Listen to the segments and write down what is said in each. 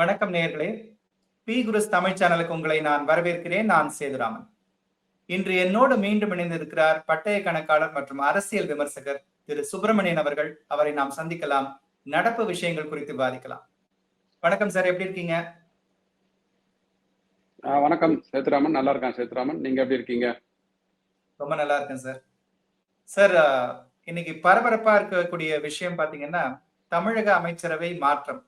வணக்கம் நேயர்களே. பி குருஸ் தமிழ் சேனலுக்கு உங்களை நான் வரவேற்கிறேன். நான் சேதுராமன். இன்று என்னோடு மீண்டும் இணைந்திருக்கிறார் பட்டய கணக்காளர் மற்றும் அரசியல் விமர்சகர் திரு சுப்பிரமணியன் அவர்கள். அவரை நாம் சந்திக்கலாம். நடப்பு விஷயங்கள் குறித்து விவாதிக்கலாம். வணக்கம் சார் எப்படி இருக்கீங்க? வணக்கம் சேத்துராமன் நல்லா இருக்கேன் சேத்துராமன் நீங்க எப்படி இருக்கீங்க? ரொம்ப நல்லா இருக்கேன் சார். சார் இன்னைக்கு பரபரப்பா இருக்கக்கூடிய விஷயம் பாத்தீங்கன்னா தமிழக அமைச்சரவை மாற்றம்.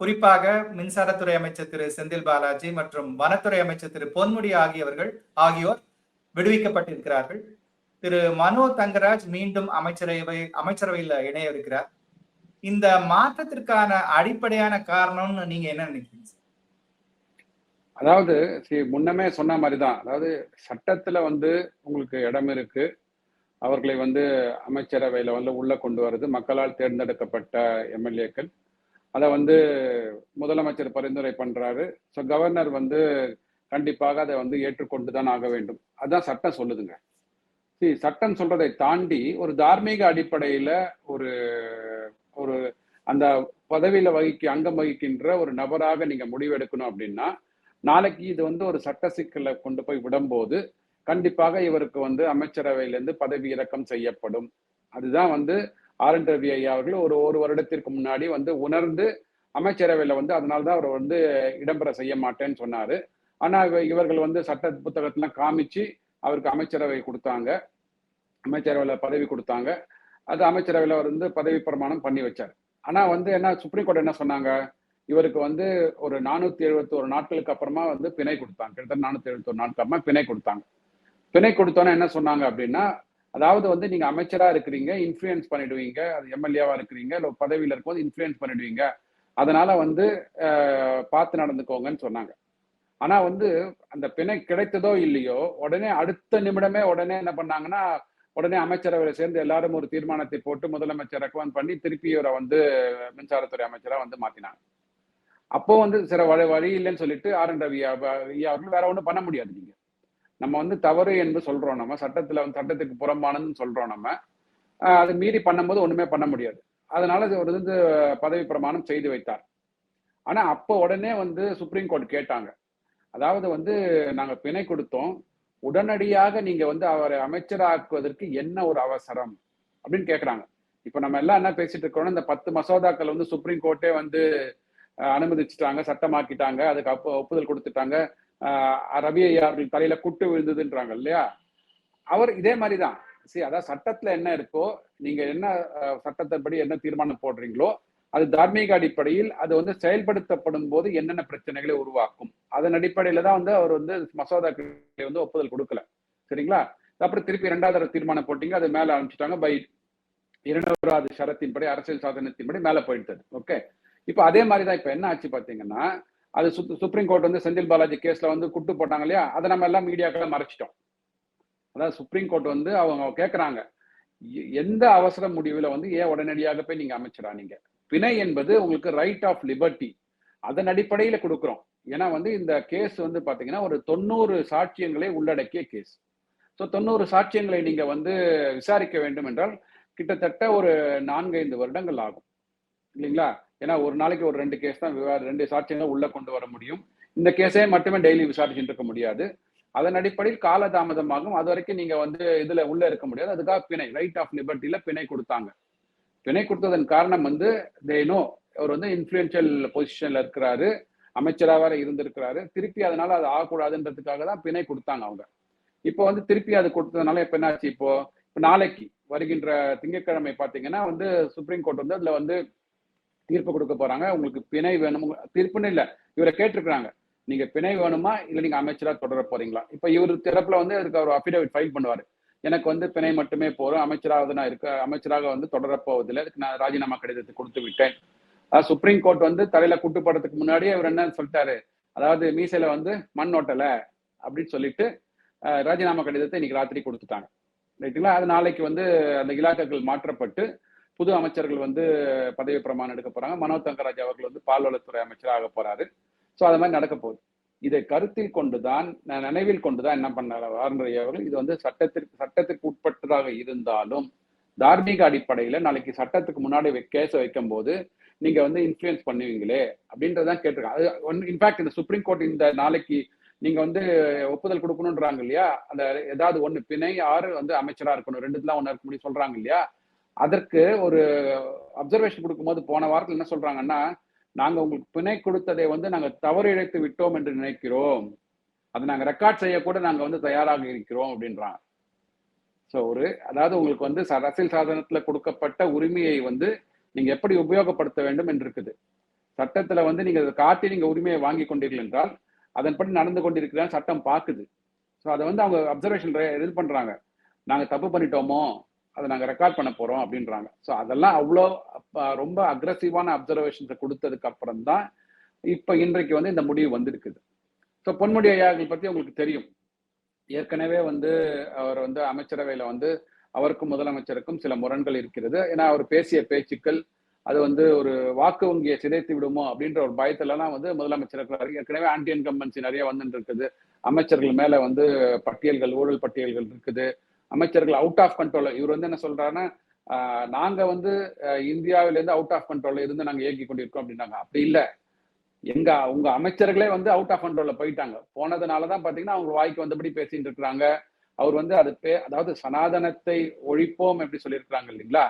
குறிப்பாக மின்சாரத்துறை அமைச்சர் திரு செந்தில் பாலாஜி மற்றும் வனத்துறை அமைச்சர் திரு பொன்முடி ஆகியவர்கள் ஆகியோர் விடுவிக்கப்பட்டிருக்கிறார்கள். திரு மனோ தங்கராஜ் மீண்டும் அமைச்சரவை அமைச்சரவையில் இணைய இருக்கிறார் இந்த மாற்றத்திற்கான அடிப்படையான காரணம்னு நீங்க என்ன நினைக்கிறீங்க? அதாவது முன்னமே சொன்ன மாதிரி தான் அதாவது சட்டத்துல வந்து உங்களுக்கு இடம் இருக்கு. அவர்களை வந்து அமைச்சரவையில வந்து உள்ள கொண்டு வர்றது மக்களால் தேர்ந்தெடுக்கப்பட்ட எம்எல்ஏக்கள். அதை வந்து முதலமைச்சர் பரிந்துரை பண்றாரு. ஸோ கவர்னர் வந்து கண்டிப்பாக அதை வந்து ஏற்றுக்கொண்டு தான் ஆக வேண்டும். அதுதான் சட்டம் சொல்லுதுங்க. சி சட்டம் சொல்றதை தாண்டி ஒரு தார்மீக அடிப்படையில ஒரு ஒரு அந்த பதவியில வகிக்க அங்கம் வகிக்கின்ற ஒரு நபராக நீங்க முடிவெடுக்கணும் அப்படின்னா நாளைக்கு இது வந்து ஒரு சட்ட சிக்கலை கொண்டு போய் விடும்போது கண்டிப்பாக இவருக்கு வந்து அமைச்சரவையிலேருந்து பதவி இறக்கம் செய்யப்படும். அதுதான் வந்து ஆர் என் ரவி ஐயா அவர்கள் ஒரு ஒரு வருடத்திற்கு முன்னாடி வந்து உணர்ந்து அமைச்சரவையில் வந்து அதனால்தான் அவர் வந்து இடம்பெற செய்ய மாட்டேன்னு சொன்னார். ஆனா இவர்கள் வந்து சட்ட புத்தகத்தெலாம் காமிச்சு அவருக்கு அமைச்சரவை கொடுத்தாங்க. அமைச்சரவையில் பதவி கொடுத்தாங்க. அது அமைச்சரவையில் அவர் வந்து பதவி பிரமாணம் பண்ணி வச்சார். ஆனா வந்து என்ன சுப்ரீம் கோர்ட் என்ன சொன்னாங்க? இவருக்கு வந்து ஒரு நானூத்தி எழுபத்தி ஒரு நாட்களுக்கு அப்புறமா வந்து பிணை கொடுத்தாங்க. கிட்டத்தட்ட நானூற்றி எழுபத்தி ஒரு நாட்களுக்கு அப்புறமா பிணை கொடுத்தாங்க. பிணை கொடுத்தோன்னே என்ன சொன்னாங்க அப்படின்னா அதாவது வந்து நீங்க அமைச்சரா இருக்கிறீங்க இன்ஃபுளுயன்ஸ் பண்ணிடுவீங்க அது எம்எல்ஏவா இருக்கிறீங்க இல்ல பதவியில இருக்கும்போது இன்ஃபுளுயன்ஸ் பண்ணிடுவீங்க. அதனால வந்து பார்த்து நடந்துக்கோங்கன்னு சொன்னாங்க. ஆனா வந்து அந்த பிணை கிடைத்ததோ இல்லையோ உடனே அடுத்த நிமிடமே உடனே என்ன பண்ணாங்கன்னா உடனே அமைச்சரவையில சேர்ந்து எல்லாரும் ஒரு தீர்மானத்தை போட்டு முதலமைச்சர் ரெக்கமெண்ட் பண்ணி திருப்பி இவரை வந்து மின்சாரத்துறை அமைச்சராக வந்து மாத்தினாங்க. அப்போ வந்து சில வழி வழி இல்லைன்னு சொல்லிட்டு ஆர் என் ரவி ஐயா அவர்கள் வேற ஒன்றும் பண்ண முடியாது நீங்க. நம்ம வந்து தவறு என்று சொல்றோம் நம்ம சட்டத்துல வந்து சட்டத்துக்கு புறம்பானதுன்னு சொல்றோம் நம்ம. அது மீறி பண்ணும்போது ஒண்ணுமே பண்ண முடியாது. அதனால அவர் ஒரு வந்து பதவி பிரமாணம் செய்து வைத்தார். ஆனா அப்போ உடனே வந்து சுப்ரீம் கோர்ட் கேட்டாங்க. அதாவது வந்து நாங்க பிணை கொடுத்தோம். உடனடியாக நீங்க வந்து அவரை அமைச்சராக்குவதற்கு என்ன ஒரு அவசரம் அப்படின்னு கேக்குறாங்க. இப்ப நம்ம எல்லாம் என்ன பேசிட்டு இருக்கோம்னா இந்த பத்து மசோதாக்கள் வந்து சுப்ரீம் கோர்ட்டே வந்து அனுமதிச்சுட்டாங்க சட்டமாக்கிட்டாங்க அதுக்கு அப்போ ஒப்புதல் கொடுத்துட்டாங்க. ரவி ஐயா அவர்கள் தலையில குட்டு விழுந்ததுன்றாங்க இல்லையா அவர் இதே மாதிரி தான் சரி அதான் சட்டத்துல என்ன இருக்கோ நீங்க என்ன சட்டத்தின்படி என்ன தீர்மானம் போடுறீங்களோ அது தார்மீக அடிப்படையில் அது வந்து செயல்படுத்தப்படும் போது என்னென்ன பிரச்சனைகளை உருவாக்கும். அதன் அடிப்படையில தான் வந்து அவர் வந்து மசோதாக்களை வந்து ஒப்புதல் கொடுக்கல. சரிங்களா? அப்புறம் திருப்பி இரண்டாவது தடவை தீர்மானம் போட்டீங்க அது மேல அனுப்பிச்சிட்டாங்க பை இரண்டாவது ஷரத்தின்படி அரசியல் சாதனத்தின்படி மேல போயிடுது. ஓகே? இப்போ அதே மாதிரி தான் இப்போ என்ன ஆச்சு பாத்தீங்கன்னா அது சுத்- சுப்ரீம் கோர்ட் வந்து செந்தில் பாலாஜி கேஸ்ல வந்து குட்டு போட்டாங்க இல்லையா? அதை நம்ம எல்லாம் மீடியாக்களை மறைச்சிட்டோம். அதாவது சுப்ரீம் கோர்ட் வந்து அவங்க கேட்குறாங்க எ- எந்த அவசர முடிவில் வந்து ஏன் உடனடியாக போய் நீங்கள் அமைச்சரா பிணை என்பது உங்களுக்கு ரைட் ஆஃப் லிபர்ட்டி அதன் அடிப்படையில் கொடுக்குறோம். ஏன்னா வந்து இந்த கேஸ் வந்து பார்த்தீங்கன்னா ஒரு தொண்ணூறு சாட்சியங்களை உள்ளடக்கிய கேஸ். ஸோ தொண்ணூறு சாட்சியங்களை நீங்கள் வந்து விசாரிக்க வேண்டும் என்றால் கிட்டத்தட்ட ஒரு நான்கைந்து வருடங்கள் ஆகும். இல்லைங்களா? ஏன்னா ஒரு நாளைக்கு ஒரு ரெண்டு கேஸ் தான் விவா- ரெண்டு சாட்சியங்களை உள்ள கொண்டு வர முடியும். இந்த கேஸே மட்டுமே டெய்லி விசாரிச்சுட்டு இருக்க முடியாது. அதன் அடிப்படையில் காலதாமதமாகும். அது வரைக்கும் நீங்க வந்து இதுல உள்ள இருக்க முடியாது. அதுக்காக பிணை ரைட் ஆஃப் லிபர்ட்டியில பிணை கொடுத்தாங்க. பிணை கொடுத்ததன் காரணம் வந்து தேனோ அவர் வந்து இன்ஃபுளுன்ஷியல் பொசிஷன்ல இருக்கிறாரு. அமைச்சரா வேற இருந்திருக்கிறாரு. திருப்பி அதனால அது ஆகக்கூடாதுன்றதுக்காக தான் பிணை கொடுத்தாங்க அவங்க. இப்போ வந்து திருப்பி அது கொடுத்ததுனால இப்ப என்னாச்சு இப்போ? இப்போ நாளைக்கு வருகின்ற திங்கட்கிழமை பார்த்தீங்கன்னா வந்து சுப்ரீம் கோர்ட் வந்து அதுல வந்து தீர்ப்பு கொடுக்க போறாங்க. உங்களுக்கு பிணை வேணும். தீர்ப்புன்னு இல்ல. இவரை கேட்டிருக்கிறாங்க. நீங்க பிணை வேணுமா? இல்ல நீங்க அமைச்சரா தொடர போறீங்களா? இப்ப இவர் தரப்புல வந்து அதுக்கு ஒரு அபிடேவிட் ஃபைல் பண்ணுவாரு. எனக்கு வந்து பிணை மட்டுமே போறோம் அமைச்சராக நான் இருக்க அமைச்சராக வந்து தொடரப் போவதில்லை. அதுக்கு நான் ராஜினாமா கடிதத்தை கொடுத்து விட்டேன். சுப்ரீம் கோர்ட் வந்து தலையில குட்டு போடுறதுக்கு முன்னாடியே அவர் என்ன சொல்லிட்டாரு? அதாவது மீசையில வந்து மண் ஓட்டல அப்படின்னு சொல்லிட்டு ராஜினாமா கடிதத்தை இன்னைக்கு ராத்திரி கொடுத்துட்டாங்க. ரைட்டுங்களா? அது நாளைக்கு வந்து அந்த இலாக்காக்கள் மாற்றப்பட்டு புது அமைச்சர்கள் வந்து பதவி பிரமாணம் எடுக்க போறாங்க. மனோ தங்கராஜ் அவர்கள் வந்து பால்வளத்துறை அமைச்சராக போறாரு. ஸோ அது மாதிரி நடக்க போகுது. இதை கருத்தில் கொண்டுதான் நினைவில் கொண்டுதான் என்ன பண்ணார் வாரண்டரை அவர்கள்? இது வந்து சட்டத்திற்கு சட்டத்திற்கு உட்பட்டதாக இருந்தாலும் தார்மீக அடிப்படையில நாளைக்கு சட்டத்துக்கு முன்னாடி கேஸ் வைக்கும் போது நீங்க வந்து இன்ஃப்ளூயன்ஸ் பண்ணுவீங்களே அப்படின்றதான் கேட்டிருக்காங்க. அது இன்ஃபேக்ட் இந்த சுப்ரீம் கோர்ட் இந்த நாளைக்கு நீங்க வந்து ஒப்புதல் கொடுக்கணுன்றாங்க இல்லையா? அந்த ஏதாவது ஒண்ணு பிணை ஆறு வந்து அமைச்சரா இருக்கணும். ரெண்டுதெல்லாம் ஒன்னு இருக்க முடியும் சொல்றாங்க இல்லையா? அதற்கு ஒரு அப்சர்வேஷன் கொடுக்கும்போது போன வாரத்தில் என்ன சொல்றாங்கன்னா நாங்க உங்களுக்கு பிணை கொடுத்ததை வந்து நாங்க தவறு இழைத்து விட்டோம் என்று நினைக்கிறோம். அதை நாங்க ரெக்கார்ட் செய்ய கூட நாங்க வந்து தயாராக இருக்கிறோம் அப்படின்றாங்க. ஸோ ஒரு அதாவது உங்களுக்கு வந்து ச- அரசியல் சாதனத்துல கொடுக்கப்பட்ட உரிமையை வந்து நீங்க எப்படி உபயோகப்படுத்த வேண்டும் என்று இருக்குது சட்டத்துல வந்து நீங்க அதை காட்டி நீங்க உரிமையை வாங்கி கொண்டீர்கள் என்றால் அதன்படி நடந்து கொண்டிருக்கிறான் சட்டம் பார்க்குது. ஸோ அதை வந்து அவங்க அப்சர்வேஷன் இது பண்றாங்க. நாங்க தப்பு பண்ணிட்டோமோ? அதை நாங்க ரெக்கார்ட் பண்ண போறோம் அப்படின்றாங்க. ஸோ அதெல்லாம் அவ்வளோ ரொம்ப அக்ரஸிவான அப்சர்வேஷன்ஸை கொடுத்ததுக்கு அப்புறம் தான் இப்போ இன்றைக்கு வந்து இந்த முடிவு வந்திருக்குது. ஸோ பொன்முடி ஐயாக்கள் பற்றி உங்களுக்கு தெரியும். ஏற்கனவே வந்து அவர் வந்து அமைச்சரவையில் வந்து அவருக்கும் முதலமைச்சருக்கும் சில முரண்கள் இருக்கிறது. ஏன்னா அவர் பேசிய பேச்சுக்கள் அது வந்து ஒரு வாக்கு வங்கியை சிதைத்து விடுமோ அப்படின்ற ஒரு பயத்துலலாம் வந்து முதலமைச்சர் இருக்கிறார் ஏற்கனவே ஆன்டி இன்கம்பன்சி நிறைய வந்துட்டு இருக்குது. அமைச்சர்கள் மேலே வந்து பட்டியல்கள் ஊழல் பட்டியல்கள் இருக்குது. அமைச்சர்கள் அவுட் ஆஃப் கண்ட்ரோல் இவர் வந்து என்ன சொல்றாருன்னா நாங்க வந்து அஹ், இந்தியாவில இருந்து அவுட் ஆஃப் கண்ட்ரோல்ல இருந்து நாங்க இயக்கி கொண்டிருக்கோம் அப்படின்னாங்க. அப்படி இல்ல. எங்க உங்க அமைச்சர்களே வந்து அவுட் ஆஃப் கண்ட்ரோல்ல போயிட்டாங்க. போனதுனாலதான் பாத்தீங்கன்னா அவங்க வாய்க்கு வந்தபடி பேசிட்டு இருக்கிறாங்க. அவர் வந்து அது பே அதாவது சனாதனத்தை ஒழிப்போம் எப்படி சொல்லியிருக்கிறாங்க இல்லைங்களா?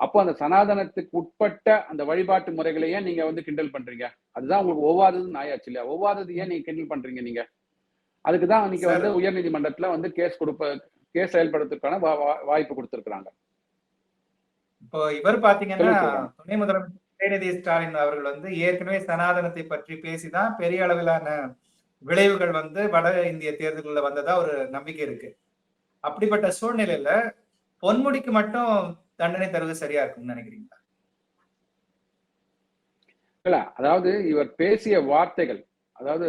அப்போ அந்த சனாதனத்துக்கு உட்பட்ட அந்த வழிபாட்டு முறைகளையே நீங்க வந்து கிண்டல் பண்றீங்க. அதுதான் உங்களுக்கு ஒவ்வாததுன்னு ஆயாச்சு இல்லையா? ஒவ்வாதது ஏன் நீங்க கிண்டல் பண்றீங்க நீங்க? அதுக்கு தான் நீங்க வந்து உயர்நீதிமன்றத்துல வந்து கேஸ் கொடுப்ப கேஸ் செயல்படுறதுக்கான வாய்ப்பு கொடுத்திருக்கிறாங்க. இப்போ இவர் பாத்தீங்கன்னா. துணை முதலமைச்சர் உதயநிதி ஸ்டாலின் அவர்கள் வந்து ஏற்கனவே சனாதனத்தை பற்றி பேசிதான் பெரிய அளவிலான விளைவுகள் வந்து வட இந்திய தேர்தல்களில் வந்ததா ஒரு நம்பிக்கை இருக்கு. அப்படிப்பட்ட சூழ்நிலையில பொன்முடிக்கு மட்டும் தண்டனை தருவது சரியா இருக்கும்னு நினைக்கிறீங்களா? இல்ல அதாவது இவர் பேசிய வார்த்தைகள் அதாவது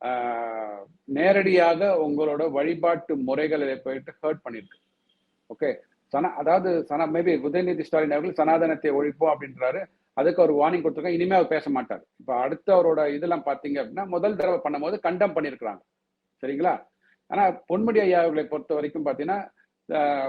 ஆஹ், நேரடியாக உங்களோட வழிபாட்டு முறைகளில் போயிட்டு ஹர்ட் பண்ணிருக்கு. ஓகே சன அதாவது சன மேபி உதயநிதி ஸ்டாலின் அவர்கள் சனாதனத்தை ஒழிப்போம் அப்படின்றாரு. அதுக்கு அவர் வார்னிங் கொடுத்துருக்காங்க. இனிமே அவர் பேச மாட்டார். இப்போ அடுத்த அவரோட இதெல்லாம் பார்த்தீங்க அப்படின்னா முதல் தடவை பண்ணும்போது கண்டம் பண்ணியிருக்கிறாங்க. சரிங்களா? ஆனா பொன்முடி ஐயா அவர்களை பொறுத்த வரைக்கும் பாத்தீங்கன்னா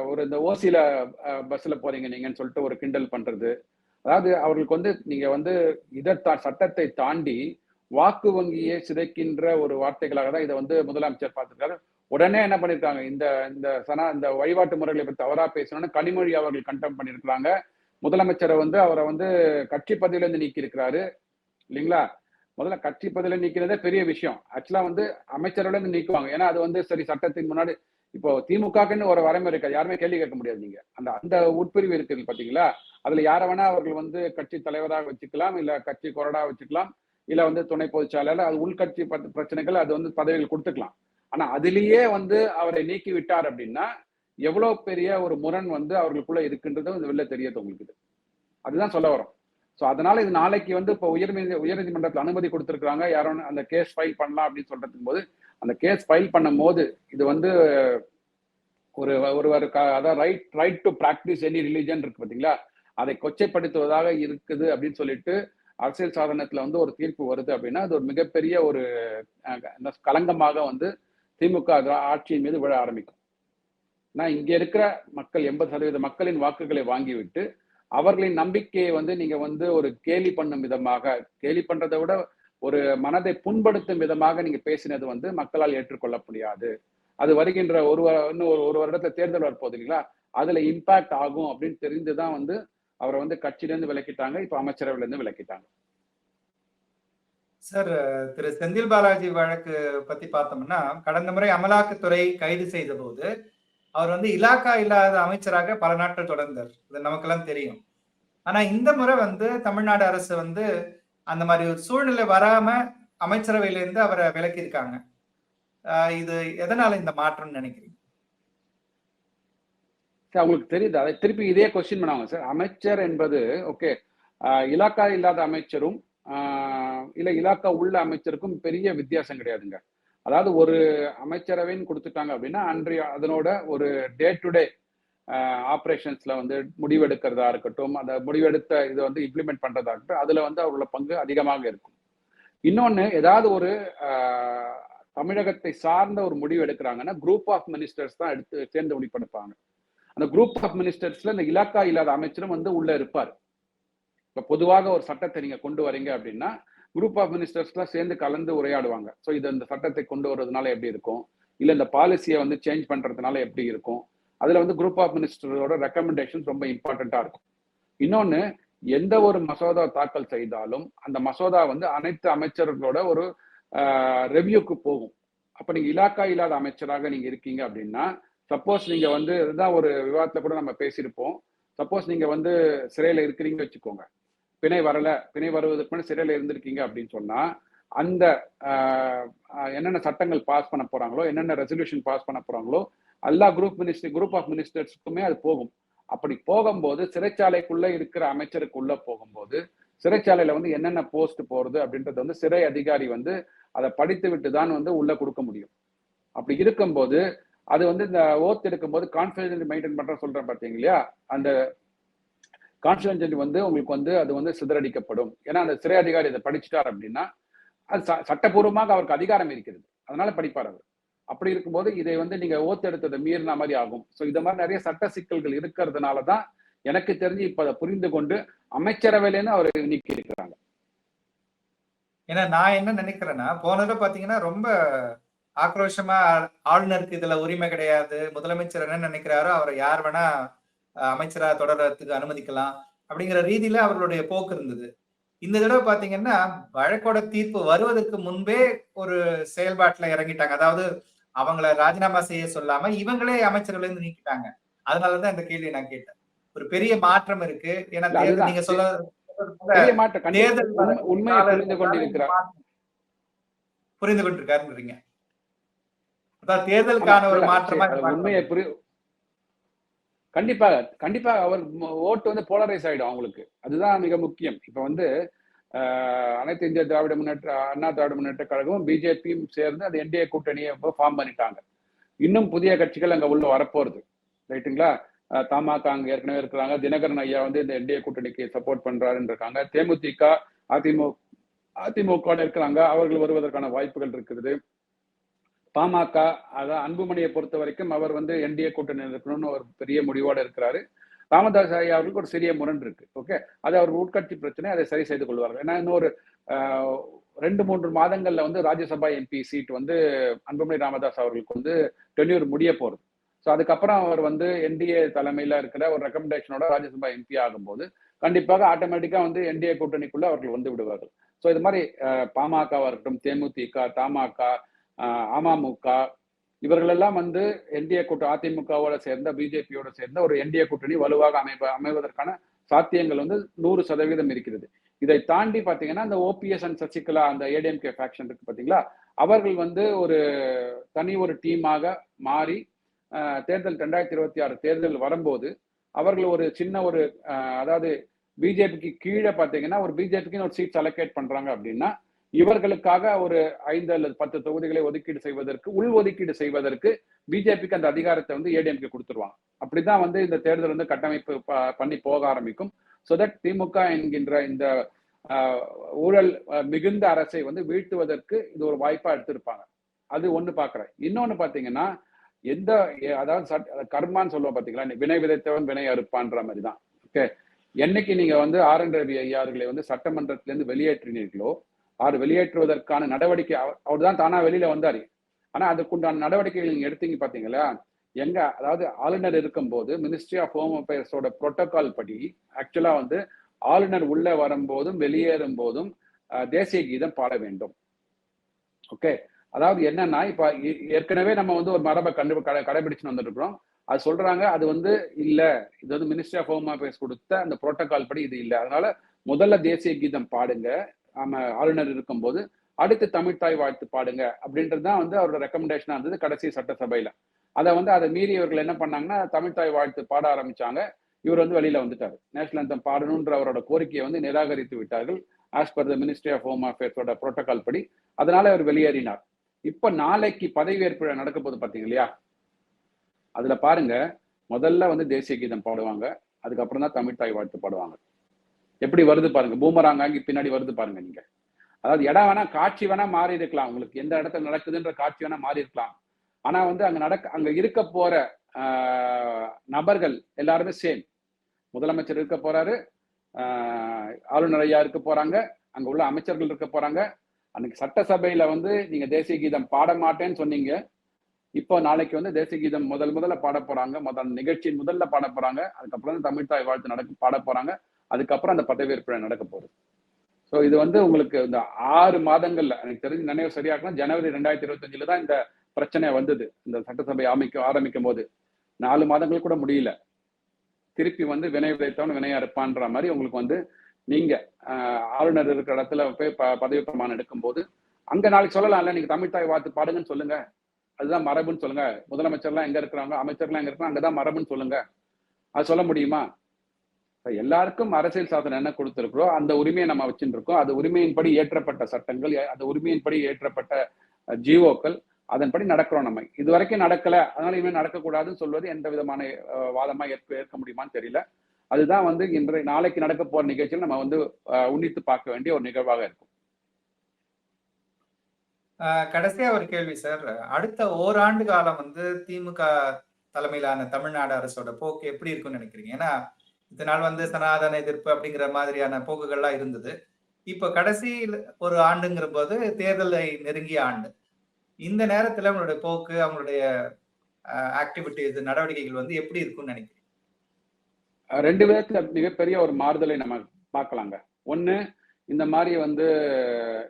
ஒரு இந்த ஓசியில பஸ்ல போறீங்க நீங்கன்னு சொல்லிட்டு ஒரு கிண்டல் பண்றது. அதாவது அவர்களுக்கு வந்து நீங்க வந்து இதை தா- சட்டத்தை தாண்டி வாக்கு வங்கியை சிதைக்கின்ற ஒரு வார்த்தைகளாக தான் இதை வந்து முதலமைச்சர் பார்த்திருக்காரு. உடனே என்ன பண்ணிருக்காங்க இந்த இந்த சனா இந்த வழிபாட்டு முறைகளை பற்றி தவறா பேசணும்னு கனிமொழி அவர்கள் கண்டம் பண்ணியிருக்கிறாங்க. முதலமைச்சரை வந்து அவரை வந்து கட்சி பதவியிலேருந்து நீக்கி இருக்கிறாரு இல்லைங்களா? முதல்ல கட்சி பதவியில நீக்கிறதே பெரிய விஷயம். ஆக்சுவலா வந்து அமைச்சரோட இருந்து நீக்குவாங்க. ஏன்னா அது வந்து சரி சட்டத்தின் முன்னாடி இப்போ திமுகக்குன்னு ஒரு வரைமுறை இருக்காது. யாருமே கேள்வி கேட்க முடியாது நீங்க. அந்த அந்த உட்பிரிவு இருக்குது பாத்தீங்களா? அதுல யார வேணா அவர்கள் வந்து கட்சி தலைவராக வச்சுக்கலாம் இல்ல கட்சி கொறடா வச்சுக்கலாம். இல்லை வந்து துணை பொதுச் அது உள்கட்சி பிரச்சனைகள் அது வந்து பதவிகள் கொடுத்துக்கலாம். ஆனா அதுலேயே வந்து அவரை நீக்கி விட்டார் அப்படின்னா எவ்வளவு பெரிய ஒரு முரண் வந்து அவர்களுக்குள்ள இருக்குன்றதும் இது வெளில தெரியாது உங்களுக்கு இது. அதுதான் சொல்ல வரும் ஸோ அதனால இது நாளைக்கு வந்து இப்போ உயர்நீதி உயர்நீதிமன்றத்தில் அனுமதி கொடுத்துருக்காங்க யாரும் அந்த கேஸ் ஃபைல் பண்ணலாம் அப்படின்னு சொல்றதுக்கு போது அந்த கேஸ் ஃபைல் பண்ணும் போது இது வந்து ஒரு ஒருவர் க- அதாவது right right to practice any religion இருக்கு பாத்தீங்களா? அதை கொச்சைப்படுத்துவதாக இருக்குது அப்படின்னு சொல்லிட்டு அரசியல் சாதனத்துல வந்து ஒரு தீர்ப்பு வருது அப்படின்னா அது ஒரு மிகப்பெரிய ஒரு அஹ், இந்த களங்கமாக வந்து திமுக ஆட்சியின் மீது விழ ஆரம்பிக்கும். நான் இங்க இருக்கிற மக்கள் எண்பது சதவீத மக்களின் வாக்குகளை வாங்கிவிட்டு அவர்களின் நம்பிக்கையை வந்து நீங்க வந்து ஒரு கேலி பண்ணும் விதமாக கேலி பண்றதை விட ஒரு மனதை புண்படுத்தும் விதமாக நீங்க பேசினது வந்து மக்களால் ஏற்றுக்கொள்ள முடியாது. அது வருகின்ற ஒரு இன்னும் ஒரு ஒரு வருடத்துல தேர்தல் வரப்போகுது இல்லைங்களா? அதுல இம்பாக்ட் ஆகும் அப்படின்னு தெரிந்துதான் வந்து அவரை வந்து கட்சியிலேருந்து விலக்கிட்டாங்க இப்ப அமைச்சரவையிலேருந்து விலக்கிட்டாங்க. சார் திரு செந்தில் பாலாஜி வழக்கு பத்தி பார்த்தோம்னா கடந்த முறை அமலாக்கத்துறை கைது செய்த போது அவர் வந்து இலாக்கா இல்லாத அமைச்சராக பல நாட்கள் தொடர்ந்தார். இது நமக்கெல்லாம் தெரியும். ஆனா இந்த முறை வந்து தமிழ்நாடு அரசு வந்து அந்த மாதிரி ஒரு சூழ்நிலை வராம அமைச்சரவையிலேருந்து அவரை விலக்கியிருக்காங்க. இது எதனால இந்த மாற்றம்னு நினைக்கிறீங்க? சார் அவங்களுக்கு தெரியுது. அதை திருப்பி இதே கொஸ்டின் பண்ணுவாங்க சார் அமைச்சர் என்பது ஓகே இலாக்கா இல்லாத அமைச்சரும் ஆஹ் இல்ல இலாக்கா உள்ள அமைச்சருக்கும் பெரிய வித்தியாசம் கிடையாதுங்க. அதாவது ஒரு அமைச்சரவைன்னு கொடுத்துட்டாங்க அப்படின்னா அன்றைய அதனோட ஒரு டே டு டே ஆப்ரேஷன்ஸ்ல வந்து முடிவெடுக்கிறதா இருக்கட்டும் அந்த முடிவெடுத்த இதை வந்து இம்ப்ளிமெண்ட் பண்றதா இருக்கட்டும் அதுல வந்து அவரோட பங்கு அதிகமாக இருக்கும். இன்னொன்னு ஏதாவது ஒரு ஆஹ், தமிழகத்தை சார்ந்த ஒரு முடிவு எடுக்கிறாங்கன்னா குரூப் ஆஃப் மினிஸ்டர்ஸ் தான் எடுத்து சேர்ந்து முடிவெடுப்பாங்க அந்த குரூப் ஆஃப் மினிஸ்டர்ஸ்ல இந்த இலாக்கா இல்லாத அமைச்சரும் வந்து உள்ள இருப்பார். இப்ப பொதுவாக ஒரு சட்டத்தை நீங்க கொண்டு வரீங்க அப்படின்னா குரூப் ஆஃப் மினிஸ்டர்ஸ்லாம் சேர்ந்து கலந்து உரையாடுவாங்க. ஸோ இது இந்த சட்டத்தை கொண்டு வர்றதுனால எப்படி இருக்கும்? இல்ல இந்த பாலிசியை வந்து சேஞ்ச் பண்றதுனால எப்படி இருக்கும்? அதுல வந்து குரூப் ஆஃப் மினிஸ்டரோட ரெக்கமெண்டேஷன்ஸ் ரொம்ப இம்பார்ட்டண்டா இருக்கும். இன்னொன்னு எந்த ஒரு மசோதா தாக்கல் செய்தாலும் அந்த மசோதா வந்து அனைத்து அமைச்சர்களோட ஒரு ரெவ்யூக்கு போகும். அப்ப நீங்க இலாக்கா இல்லாத அமைச்சராக நீங்க இருக்கீங்க அப்படின்னா சப்போஸ் நீங்க வந்து இதுதான் ஒரு விவாதத்துல கூட நம்ம பேசியிருப்போம். சப்போஸ் நீங்க வந்து சிறையில இருக்கிறீங்க வச்சுக்கோங்க. பிணை வரல. பிணை வருவதற்கு முன்னாடி சிறையில இருந்திருக்கீங்க அப்படின்னு சொன்னா அந்த என்னென்ன சட்டங்கள் பாஸ் பண்ண போறாங்களோ என்னென்ன ரெசல்யூஷன் பாஸ் பண்ண போறாங்களோ எல்லா குரூப் மினிஸ்டர் குரூப் ஆஃப் மினிஸ்டர்ஸ்க்குமே அது போகும். அப்படி போகும்போது சிறைச்சாலைக்குள்ள இருக்கிற அமைச்சருக்குள்ள போகும்போது சிறைச்சாலையில வந்து என்னென்ன போஸ்ட் போறது அப்படின்றது வந்து சிறை அதிகாரி வந்து அதை படித்து விட்டு தான் வந்து உள்ள கொடுக்க முடியும். அப்படி இருக்கும்போது அது வந்து இந்த ஓத் எடுக்கும்போது கான்ஃபிடென்ட் மெயின்டைன் பண்ற சொல்றேன் பார்த்தீங்க இல்லையா அந்த கான்ஃபிடென்ட் வந்து உங்களுக்கு வந்து அது வந்து சிதறடிக்கப்படும். ஏன்னா அந்த சிறை அதிகாரி இதை படிச்சுட்டார் அப்படின்னா அது ச- சட்டபூர்வமாக அவருக்கு அதிகாரம் இருக்கிறது. அதனால படிப்பார் அவர். அப்படி இருக்கும்போது இதை வந்து நீங்க ஓத்தெடுத்ததை மீறின மாதிரி ஆகும். ஸோ இந்த மாதிரி நிறைய சட்ட சிக்கல்கள் இருக்கிறதுனால தான் எனக்கு தெரிஞ்சு இப்ப அதை புரிந்து கொண்டு அமைச்சரவையிலேருந்து அவர் நீக்கி இருக்கிறாங்க. ஏன்னா நான் என்ன நினைக்கிறேன்னா போன தடவை பாத்தீங்கன்னா ரொம்ப ஆக்ரோஷமா ஆளுநருக்கு இதுல உரிமை கிடையாது. முதலமைச்சர் என்ன நினைக்கிறாரோ அவரை யார் வேணா அமைச்சரா தொடர்றதுக்கு அனுமதிக்கலாம் அப்படிங்கிற ரீதியில அவர்களுடைய போக்கு இருந்தது. இந்த தடவை பாத்தீங்கன்னா வழக்கோட தீர்ப்பு வருவதற்கு முன்பே ஒரு செயல்பாட்டுல இறங்கிட்டாங்க. அதாவது அவங்கள ராஜினாமா செய்ய சொல்லாம இவங்களே அமைச்சர்கள் இருந்து நீக்கிட்டாங்க. அதனாலதான் இந்த கேள்வியை நான் கேட்டேன். ஒரு பெரிய மாற்றம் இருக்கு. ஏன்னா. நீங்க சொல்ல தேர்தல் புரிந்து கொண்டிருக்காருன்றீங்க. தேர்தலுக்கான ஒரு மாற்றமா உண்மையை புரி கண்டிப்பாக கண்டிப்பாக அவர் ஓட்டு வந்து போலரைஸ் ஆயிடும் அவங்களுக்கு. அதுதான் மிக முக்கியம். இப்ப வந்து அனைத்து இந்திய திராவிட முன்னேற்ற அண்ணா திராவிட முன்னேற்ற கழகமும் பிஜேபியும் சேர்ந்து அந்த என்டிஏ கூட்டணியை ஃபார்ம் பண்ணிட்டாங்க. இன்னும் புதிய கட்சிகள் அங்க உள்ள வரப்போறது. ரைட்டுங்களா? தமாக அங்க ஏற்கனவே இருக்கிறாங்க. தினகரன் ஐயா வந்து இந்த என்டிஏ கூட்டணிக்கு சப்போர்ட் பண்றாருன்னு இருக்காங்க தேமுதிக அதிமுக அதிமுக இருக்கிறாங்க. அவர்கள் வருவதற்கான வாய்ப்புகள் இருக்கிறது பாமக அதான் அன்புமணியை பொறுத்த வரைக்கும் அவர் வந்து என்டிஏ கூட்டணி இருக்கணும்னு ஒரு பெரிய முடிவோடு இருக்கிறாரு. ராமதாஸ் ஐயா அவர்களுக்கு ஒரு சிறிய முரண் இருக்கு. ஓகே? அது அவர் உட்கட்சி பிரச்சனை அதை சரி செய்து கொள்வார்கள். ஏன்னா இன்னொரு ரெண்டு மூன்று மாதங்கள்ல வந்து ராஜ்யசபா எம்பி சீட் வந்து அன்புமணி ராமதாஸ் அவர்களுக்கு வந்து டென்யூர் முடிய போறது. ஸோ அதுக்கப்புறம் அவர் வந்து என்டிஏ தலைமையில இருக்கிற ஒரு ரெக்கமெண்டேஷனோட ராஜ்யசபா எம்பி ஆகும்போது கண்டிப்பாக ஆட்டோமேட்டிக்கா வந்து என்டிஏ கூட்டணிக்குள்ள அவர்கள் வந்து விடுவார்கள். ஸோ இது மாதிரி அஹ், பாமகவா இருக்கட்டும் தேமுதிக தமாக அமமுக. இவர்களெல்லாம் வந்து என்டிஏ கூட்டணி அதிமுகவோட சேர்ந்த பிஜேபியோட சேர்ந்த ஒரு என்டிஏ கூட்டணி வலுவாக அமைப்ப அமைவதற்கான சாத்தியங்கள் வந்து நூறு சதவீதம் இருக்கிறது. இதை தாண்டி பார்த்தீங்கன்னா அந்த ஓபிஎஸ் அண்ட் சசிகலா அந்த ஏடிஎம்கே ஃபேக்ஷன் இருக்கு பாத்தீங்களா அவர்கள் வந்து ஒரு தனி ஒரு டீமாக மாறி தேர்தல் ரெண்டாயிரத்தி இருபத்தி ஆறு தேர்தல் வரும்போது அவர்கள் ஒரு சின்ன ஒரு அதாவது பிஜேபிக்கு கீழே பார்த்தீங்கன்னா ஒரு பிஜேபிக்கு ஒரு சீட்ஸ் அலோகேட் பண்றாங்க அப்படின்னா இவர்களுக்காக ஒரு ஐந்து அல்லது பத்து தொகுதிகளை ஒதுக்கீடு செய்வதற்கு உள் ஒதுக்கீடு செய்வதற்கு பிஜேபிக்கு அந்த அதிகாரத்தை வந்து ஏடிஎம்கே கொடுத்துருவாங்க. அப்படிதான் வந்து இந்த தேர்தல் வந்து கட்டமைப்பு ப- பண்ணி போக ஆரம்பிக்கும். ஸோ தட் திமுக என்கின்ற இந்த ஊழல் மிகுந்த அரசை வந்து வீழ்த்துவதற்கு இது ஒரு வாய்ப்பா எடுத்திருப்பாங்க. அது ஒண்ணு பாக்குறேன். இன்னொன்னு பாத்தீங்கன்னா எந்த அதாவது சட்- கர்மான்னு சொல்லுவோம் பாத்தீங்களா? வினை விதைத்தவன் வினை அறுப்பான்ற மாதிரி தான் ஓகே. என்னைக்கு நீங்க வந்து ஆர் என் ரவி ஐயார்களை வந்து சட்டமன்றத்திலிருந்து வெளியேற்றினீர்களோ அவர் வெளியேற்றுவதற்கான நடவடிக்கை அவர் தான் தானா வெளியில வந்தாரு. ஆனா அதுக்குண்டான நடவடிக்கைகள் நீங்க எடுத்தீங்க பாத்தீங்களா? எங்க அதாவது ஆளுநர் இருக்கும்போது மினிஸ்ட்ரி ஆஃப் ஹோம் அஃபேர்ஸோட புரோட்டோகால் படி ஆக்சுவலா வந்து ஆளுநர் உள்ள வரும்போதும் வெளியேறும் போதும் தேசிய கீதம் பாட வேண்டும். ஓகே அதாவது என்னன்னா இப்ப ஏ- ஏற்கனவே நம்ம வந்து ஒரு மரபை கண்டு கடை கடைபிடிச்சுன்னு வந்துட்டு இருக்கிறோம் அது சொல்றாங்க அது வந்து இல்ல. இது வந்து மினிஸ்ட்ரி ஆஃப் ஹோம் அஃபேர்ஸ் கொடுத்த அந்த புரோட்டோகால் படி இது இல்லை. அதனால முதல்ல தேசிய கீதம் பாடுங்க. ஆமா ஆளுநர் இருக்கும்போது அடுத்து தமிழ்தாய் வாழ்த்து பாடுங்க அப்படின்றது தான் வந்து அவரோட ரெக்கமெண்டேஷனா இருந்தது கடைசி சட்டசபையில. அதை வந்து அதை மீறி இவர்கள் என்ன பண்ணாங்கன்னா தமிழ்தாய் வாழ்த்து பாட ஆரம்பிச்சாங்க. இவர் வந்து வெளியில வந்துட்டார். நேஷனல் அந்தம் பாடணுன்ற அவரோட கோரிக்கையை வந்து நிராகரித்து விட்டார்கள். As per the ministry of home அஃபேர்ஸோட protocol படி. அதனால அவர் வெளியேறினார். இப்ப நாளைக்கு பதவியேற்பு விழா நடக்க போது பாத்தீங்க இல்லையா அதுல பாருங்க முதல்ல வந்து தேசிய கீதம் பாடுவாங்க. அதுக்கப்புறம் தான் தமிழ்தாய் வாழ்த்து பாடுவாங்க. எப்படி வருது பாருங்க பூமராங்காங்கி பின்னாடி வருது பாருங்க நீங்க. அதாவது இடம் வேணா காட்சி வேணா மாறி இருக்கலாம். உங்களுக்கு எந்த இடத்துல நடக்குதுன்ற காட்சி வேணா மாறி இருக்கலாம். ஆனா வந்து அங்க நடக்க அங்க இருக்க போற ஆஹ், நபர்கள் எல்லாருமே சேம் முதலமைச்சர் இருக்க போறாரு ஆஹ், ஆளுநர் ஐயா இருக்க போறாங்க அங்க உள்ள அமைச்சர்கள் இருக்க போறாங்க. அன்னைக்கு சட்டசபையில வந்து நீங்க தேசிய கீதம் பாட மாட்டேன்னு சொன்னீங்க. இப்போ நாளைக்கு வந்து தேசிய கீதம் முதல் முதல்ல பாட போறாங்க. முதல் நிகழ்ச்சியின் முதல்ல பாட போறாங்க. அதுக்கப்புறம் தமிழ் தாய் வாழ்த்து நடக்க பாட போறாங்க. அதுக்கப்புறம் அந்த பதவியேற்பு விழா நடக்க போகுது. ஸோ இது வந்து உங்களுக்கு இந்த ஆறு மாதங்கள்ல எனக்கு தெரிஞ்சு நினைவு சரியாக்கணும் ஜனவரி ரெண்டாயிரத்தி இருபத்தஞ்சுல தான் இந்த பிரச்சனை வந்தது. இந்த சட்டசபை அமைக்க ஆரம்பிக்கும் போது நாலு மாதங்கள் கூட முடியல. திருப்பி வந்து வினை விதைத்தவன் வினையா இருப்பான்ற மாதிரி உங்களுக்கு வந்து நீங்க ஆஹ், ஆளுநர் இருக்கிற இடத்துல போய் ப- பதவி பிரமாணம் எடுக்கும்போது அங்க நாளைக்கு சொல்லலாம்ல நீங்க தமிழ் தாய் வாத்து பாடுங்கன்னு சொல்லுங்க. அதுதான் மரபுன்னு சொல்லுங்க. முதலமைச்சர்லாம் எங்க இருக்கிறாங்க? அமைச்சர்லாம் எங்க இருக்கிறாங்க? அங்கதான் மரபுன்னு சொல்லுங்க. அது சொல்ல முடியுமா? எல்லாருக்கும் அரசியல் சாசனம் என்ன கொடுத்துருக்கிறோ அந்த உரிமையை நம்ம வச்சுட்டு இருக்கோம் அது உரிமையின்படி ஏற்றப்பட்ட சட்டங்கள் அந்த உரிமையின்படி ஏற்றப்பட்ட அஹ், ஜீவோக்கள் அதன்படி நடக்கிறோம் நம்ம. இது வரைக்கும் நடக்கல. அதனால இனிமேல் நடக்கக்கூடாதுன்னு சொல்வது எந்த விதமான வாதமா ஏற்க ஏற்க முடியுமான்னு தெரியல. அதுதான் வந்து இன்றைய நாளைக்கு நடக்க போற நிகழ்ச்சியில் நம்ம வந்து உன்னித்து பார்க்க வேண்டிய ஒரு நிகழ்வாக இருக்கும். ஆஹ் கடைசியா ஒரு கேள்வி சார். அடுத்த ஓராண்டு காலம் வந்து திமுக தலைமையிலான தமிழ்நாடு அரசோட போக்கு எப்படி இருக்கும்னு நினைக்கிறீங்க? ஏன்னா இதனால் நாள் வந்து சனாதன எதிர்ப்பு அப்படிங்கிற மாதிரியான போக்குகள்லாம் இருந்தது. இப்போ கடைசி ஒரு ஆண்டுங்கிற போது தேர்தலை நெருங்கிய ஆண்டு. இந்த நேரத்துல அவங்களுடைய போக்கு அவங்களுடைய ஆக்டிவிட்டிஸ் நடவடிக்கைகள் வந்து எப்படி இருக்கும்னு நினைக்கிறேன் ரெண்டு விதத்துல மிகப்பெரிய ஒரு மாறுதலை நம்ம பார்க்கலாங்க. ஒண்ணு இந்த மாதிரி வந்து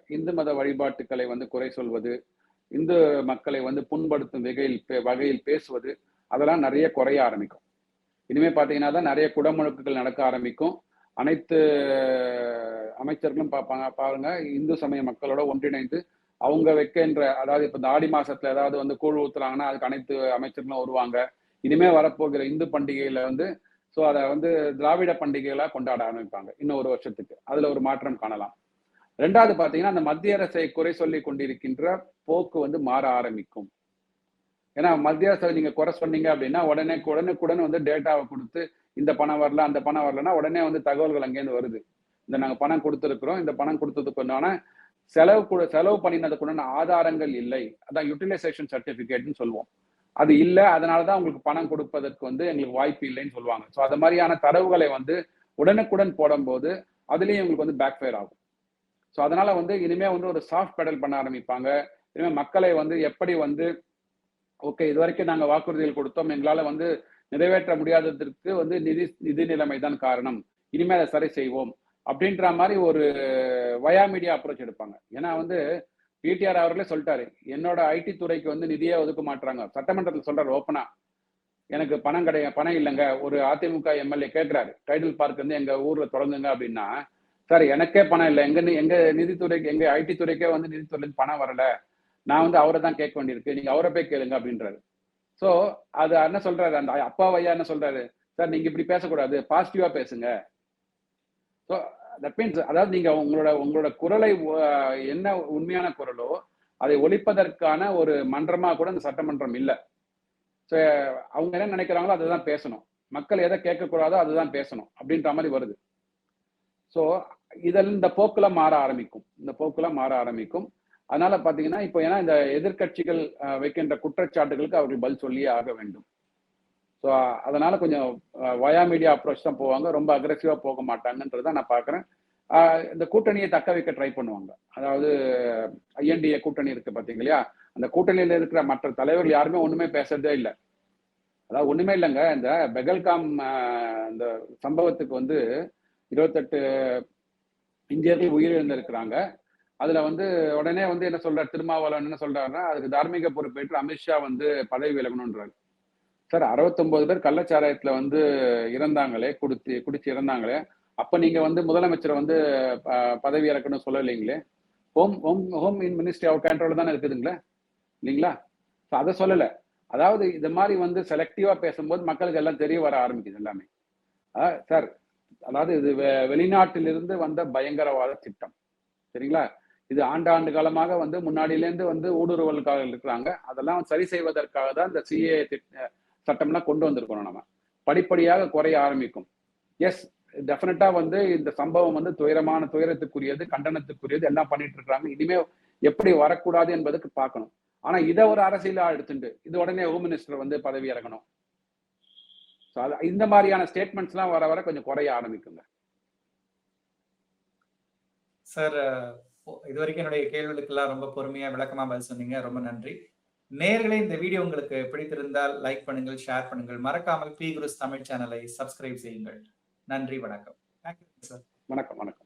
இந்து மத வழிபாட்டுக்களை வந்து குறை சொல்வது இந்து மக்களை வந்து புண்படுத்தும் வகையில் பே- வகையில் பேசுவது அதெல்லாம் நிறைய குறைய ஆரம்பிக்கும். இனிமே பாத்தீங்கன்னா தான் நிறைய குடமுழுக்குகள் நடக்க ஆரம்பிக்கும். அனைத்து அமைச்சர்களும் பார்ப்பாங்க. பாருங்க இந்து சமய மக்களோட ஒன்றிணைந்து அவங்க வைக்கின்ற அதாவது இப்ப இந்த ஆடி மாசத்துல ஏதாவது வந்து கூழ் ஊத்துறாங்கன்னா அதுக்கு அனைத்து அமைச்சர்களும் வருவாங்க. இனிமே வரப்போகிற இந்து பண்டிகையில வந்து ஸோ அதை வந்து திராவிட பண்டிகைகளா கொண்டாட ஆரம்பிப்பாங்க இன்னும் ஒரு வருஷத்துக்கு. அதுல ஒரு மாற்றம் காணலாம். ரெண்டாவது பாத்தீங்கன்னா அந்த மத்திய அரசை குறை சொல்லி கொண்டிருக்கின்ற போக்கு வந்து மாற ஆரம்பிக்கும். ஏன்னா மத்திய அரசு நீங்க குறை சொன்னீங்க அப்படின்னா உடனே உடனுக்குடன் வந்து டேட்டாவை கொடுத்து இந்த பணம் வரல அந்த பணம் வரலன்னா உடனே வந்து தகவல்கள் அங்கேருந்து வருது. இந்த நாங்க பணம் கொடுத்துருக்குறோம் இந்த பணம் கொடுத்ததுக்கு உண்டான செலவு கூட செலவு பண்ணினதுக்கு ஆதாரங்கள் இல்லை. அதான் யூட்டிலைசேஷன் சர்டிபிகேட்னு சொல்லுவோம். அது இல்லை அதனால தான் உங்களுக்கு பணம் கொடுப்பதற்கு வந்து எங்களுக்கு வாய்ப்பு இல்லைன்னு சொல்லுவாங்க. ஸோ அது மாதிரியான தரவுகளை வந்து உடனுக்குடன் போடும்போது அதுலேயும் உங்களுக்கு வந்து பேக் ஃபயர் ஆகும். ஸோ அதனால வந்து இனிமே வந்து ஒரு சாஃப்ட் பெடல் பண்ண ஆரம்பிப்பாங்க. இனிமே மக்களை வந்து எப்படி வந்து ஓகே இது வரைக்கும் நாங்கள் வாக்குறுதிகள் கொடுத்தோம். எங்களால் வந்து நிறைவேற்ற முடியாததற்கு வந்து நிதி நிதி நிலைமை தான் காரணம். இனிமேல் அதை சரி செய்வோம். அப்படின்ற மாதிரி ஒரு வயா மீடியா அப்ரோச் எடுப்பாங்க. ஏன்னா வந்து பிடிஆர் அவர்களே சொல்லிட்டாரு என்னோட ஐடி துறைக்கு வந்து நிதியே ஒதுக்க மாட்டாங்க சட்டமன்றத்தில் சொல்றாரு ஓப்பனா எனக்கு பணம் கிடையாது பணம் இல்லைங்க. ஒரு அதிமுக எம்எல்ஏ கேட்கிறாரு டைடல் பார்க் வந்து எங்க ஊர்ல தொடங்குங்க அப்படின்னா சார் எனக்கே பணம் இல்லை. எங்க எங்க நிதித்துறைக்கு எங்க ஐடி துறைக்கே வந்து நிதித்துறைக்கு பணம் வரல. நான் வந்து அவரை தான் கேட்க வேண்டியிருக்கு. நீங்க அவரை போய் கேளுங்க அப்படின்றாரு. ஸோ அது என்ன சொல்றாரு? அந்த அப்பா ஐயா என்ன சொல்றாரு? சார் நீங்க இப்படி பேசக்கூடாது. பாசிட்டிவா பேசுங்க. ஸோ தட் மீன்ஸ் அதாவது நீங்க உங்களோட உங்களோட குரலை என்ன உண்மையான குரலோ அதை ஒழிப்பதற்கான ஒரு மன்றமா கூட இந்த சட்டமன்றம் இல்லை. ஸோ அவங்க என்ன நினைக்கிறாங்களோ அதுதான் பேசணும். மக்கள் எதை கேட்கக்கூடாதோ அதுதான் பேசணும் அப்படின்ற மாதிரி வருது. ஸோ இதில் இந்த போக்கெல்லாம் மாற ஆரம்பிக்கும். இந்த போக்கெல்லாம் மாற ஆரம்பிக்கும். அதனால பாத்தீங்கன்னா இப்போ ஏன்னா இந்த எதிர்க்கட்சிகள் அஹ், வைக்கின்ற குற்றச்சாட்டுகளுக்கு அவர்கள் பதில் சொல்லியே ஆக வேண்டும். ஸோ அதனால கொஞ்சம் வயா மீடியா அப்ரோச் தான் போவாங்க. ரொம்ப அக்ரெசிவா போக மாட்டாங்கன்றதை நான் பாக்குறேன். இந்த கூட்டணியை தக்க வைக்க ட்ரை பண்ணுவாங்க. அதாவது ஐஎன்டிஏ கூட்டணி இருக்கு பாத்தீங்க இல்லையா? அந்த கூட்டணியில இருக்கிற மற்ற தலைவர்கள் யாருமே ஒண்ணுமே பேசுறதே இல்லை. அதாவது ஒண்ணுமே இல்லைங்க. இந்த பெகல்காம் இந்த சம்பவத்துக்கு வந்து இருபத்தெட்டு இந்தியர்கள் உயிரிழந்திருக்கிறாங்க. அதுல வந்து உடனே வந்து என்ன சொல்றாரு? திருமாவளவன் என்ன சொல்றாருன்னா அதுக்கு தார்மீக பொறுப்பேற்று அமித்ஷா வந்து பதவி விலகணுன்றாரு சார் அறுபத்தொன்பது பேர் கள்ளச்சாராயத்துல வந்து இறந்தாங்களே குடித்து குடிச்சு இறந்தாங்களே அப்ப நீங்க வந்து முதலமைச்சரை வந்து ப- பதவி இறக்கணும் சொல்லலைங்களே ஹோம் ஹோம் ஹோம் மினிஸ்ட்ரி அவர் கண்ட்ரோல் தானே இருக்குதுங்களா இல்லைங்களா? ஸோ அதை சொல்லலை. அதாவது இது மாதிரி வந்து செலக்டிவா பேசும்போது மக்களுக்கு எல்லாம் தெரிய வர ஆரம்பிக்குது எல்லாமே. சார் அதாவது இது வெ- வெளிநாட்டிலிருந்து வந்த பயங்கரவாத திட்டம் சரிங்களா? இது ஆண்டாண்டு காலமாக வந்து முன்னாடியிலேருந்து வந்து ஊடுருவலுக்காக இருக்கிறாங்க. அதெல்லாம் சரி செய்வதற்காக தான் இந்த சிஏ சட்டம்லாம் கொண்டு வந்திருக்கணும் நம்ம. படிப்படியாக குறைய ஆரம்பிக்கும். எஸ் டெஃபினட்டா வந்து இந்த சம்பவம் வந்து துயரமான துயரத்துக்குரியது கண்டனத்துக்குரியது எல்லாம் பண்ணிட்டு இருக்காங்க இனிமே எப்படி வரக்கூடாது என்பதுக்கு பார்க்கணும். ஆனா இதை ஒரு அரசியலா எடுத்துட்டு இது உடனே ஹோம் மினிஸ்டர் வந்து பதவி இறங்கணும். ஸோ அது இந்த மாதிரியான ஸ்டேட்மெண்ட்ஸ்லாம் வர வர கொஞ்சம் குறைய ஆரம்பிக்குங்க. சார் இதுவரைக்கும் என்னுடைய கேள்விகளுக்கெல்லாம் ரொம்ப பொறுமையா விளக்கமாக பதில் சொன்னீங்க. ரொம்ப நன்றி. நேர்களை இந்த வீடியோ உங்களுக்கு பிடித்திருந்தால் லைக் பண்ணுங்கள் ஷேர் பண்ணுங்கள். மறக்காமல் பி குருஸ் தமிழ் சேனலை சப்ஸ்கிரைப் செய்யுங்கள். நன்றி வணக்கம். தேங்க்யூ சார் வணக்கம் வணக்கம்.